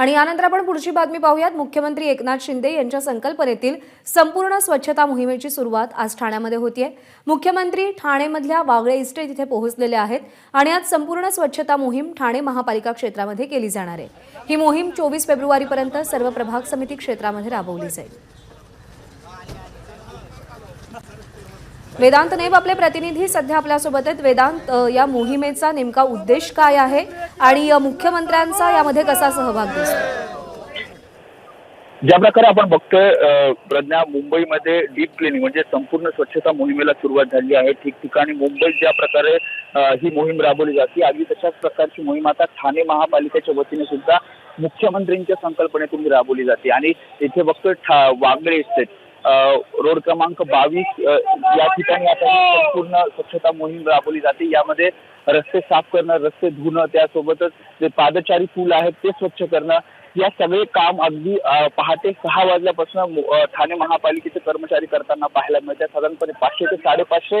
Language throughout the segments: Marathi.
आणि यानंतर आपण पुढची बातमी पाहूयात. मुख्यमंत्री एकनाथ शिंदे यांच्या संकल्पनेतील संपूर्ण स्वच्छता मोहिमेची सुरुवात आज ठाण्यामध्ये होतीये. मुख्यमंत्री ठाणेमधल्या वागळे इस्टेट इथे पोहोचलेले आहेत आणि आज संपूर्ण स्वच्छता मोहीम ठाणे महापालिका क्षेत्रामध्ये केली जाणार आहे. ही मोहीम चोवीस फेब्रुवारीपर्यंत सर्व प्रभाग समिती क्षेत्रामध्ये राबवली जाईल. वेदांत नेब आपले प्रतिनिधी सध्या आपल्यासोबत आहेत. वेदांत या मोहिमेचा नेमका उद्देश काय आहे? आणि मुख्यमंत्र्यांचा यामध्ये कसा सहभाग दिसतो? ज्या प्रकारे आपण बघतोय प्रज्ञा मुंबईमध्ये डीप क्लिनिंग म्हणजे संपूर्ण स्वच्छता मोहिमेला सुरुवात झाली आहे. ठिकठिकाणी मुंबईत ज्या प्रकारे ही मोहीम राबवली जाते आधी तशाच प्रकारची मोहीम आता ठाणे महापालिकेच्या वतीने सुद्धा मुख्यमंत्र्यांच्या संकल्पनेतून राबवली जाते. आणि इथे बघतोय ठा वागळे इस्टेट रोड क्रमांक बावीस या ठिकाणी आता संपूर्ण स्वच्छता मोहीम राबवली जाते. यामध्ये रस्ते साफ करणं रस्ते धुणं त्यासोबतच जे पादचारी पूल आहेत ते स्वच्छ करणं या सगळे काम अगदी पहाटे सहा वाजल्यापासून ठाणे महापालिकेचे कर्मचारी करताना पाहायला मिळतात. साधारणपणे पाचशे ते साडेपाचशे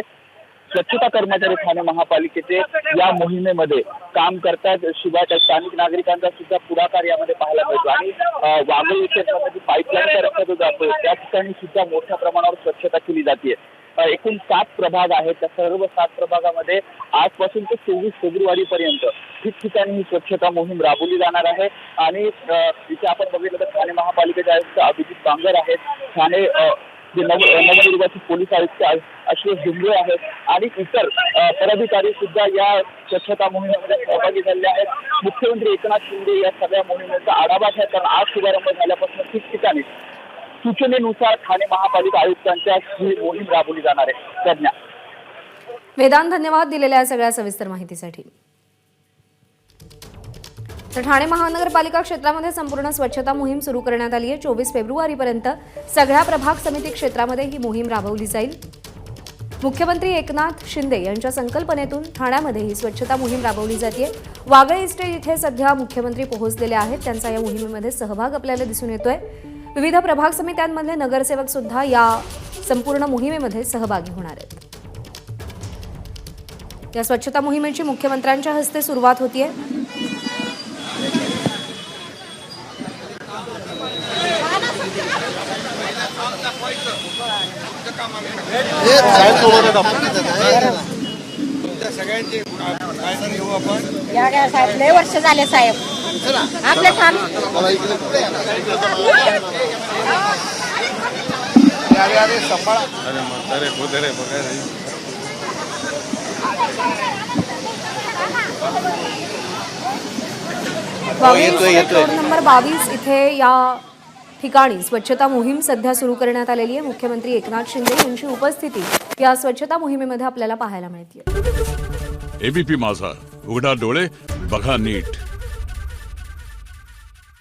स्वच्छता कर्मचारी ठाणे महापालिकेचे या मोहिमेमध्ये काम करतात. शिवाय त्या स्थानिक नागरिकांचा सुद्धा पुढाकार यामध्ये पाहायला मिळतो. आणि अं, क्षेत्रामध्ये पाईपलाईनचा रस्ता जो जातो त्या ठिकाणी सुद्धा मोठ्या प्रमाणावर स्वच्छता केली जाते एकूण सात प्रभाग आहेत. त्या सर्व सात प्रभागामध्ये आजपासून ते चोवीस फेब्रुवारी पर्यंत ठिकठिकाणी ही स्वच्छता मोहीम राबवली जाणार आहे. आणि अ, इथे आपण बघितलं तर ठाणे महापालिकेचे आयुक्त अभिजित बांगर आहेत. ठाणे जे नव नवनिर्वाचित पोलीस आयुक्त अ- अश्विन डुंगे आहेत आणि इतर पदाधिकारी सुद्धा या स्वच्छता मोहिमेमध्ये सहभागी झाले आहेत. मुख्यमंत्री एकनाथ शिंदे या सगळ्या मोहिमेचा आढावा घ्या कारण आज शुभारंभ झाल्यापासून ठिकठिकाणी सूचनेनुसार ठाणे महापालिका आयुक्तांच्या ही मोहीम राबवली जाणार आहे. प्रज्ञा. वेदांत धन्यवाद दिलेल्या या सगळ्या सविस्तर माहितीसाठी. तर ठाणे महानगरपालिका क्षेत्रामध्ये संपूर्ण स्वच्छता मोहीम सुरू करण्यात आली आहे. चोवीस फेब्रुवारीपर्यंत सगळ्या प्रभाग समिती क्षेत्रामध्ये ही मोहीम राबवली जाईल. मुख्यमंत्री एकनाथ शिंदे यांच्या संकल्पनेतून ठाण्यामध्ये ही स्वच्छता मोहीम राबवली जाते. वागळे इस्टेट इथे सध्या मुख्यमंत्री पोहोचलेले आहेत. त्यांचा या मोहिमेमध्ये सहभाग आपल्याला दिसून येतोय. विविध प्रभाग समित्यांमधले नगरसेवक सुद्धा या संपूर्ण मोहिमेमध्ये सहभागी होणार आहेत. या स्वच्छता मोहिमेची मुख्यमंत्र्यांच्या हस्ते सुरुवात होतीये. या काय साहेब लय वर्ष झाले साहेब. आपले ठाण अरे म्हातारे खोदरे बघायला बावीस रोड नंबर बावीस इथे या ठिकाणी स्वच्छता मोहीम सध्या सुरू करण्यात आलेली आहे. मुख्यमंत्री एकनाथ शिंदे यांची उपस्थिती या स्वच्छता मोहिमेमध्ये आपल्याला पाहायला मिळते एबीपी माझा उघडा डोळे बघा नीट.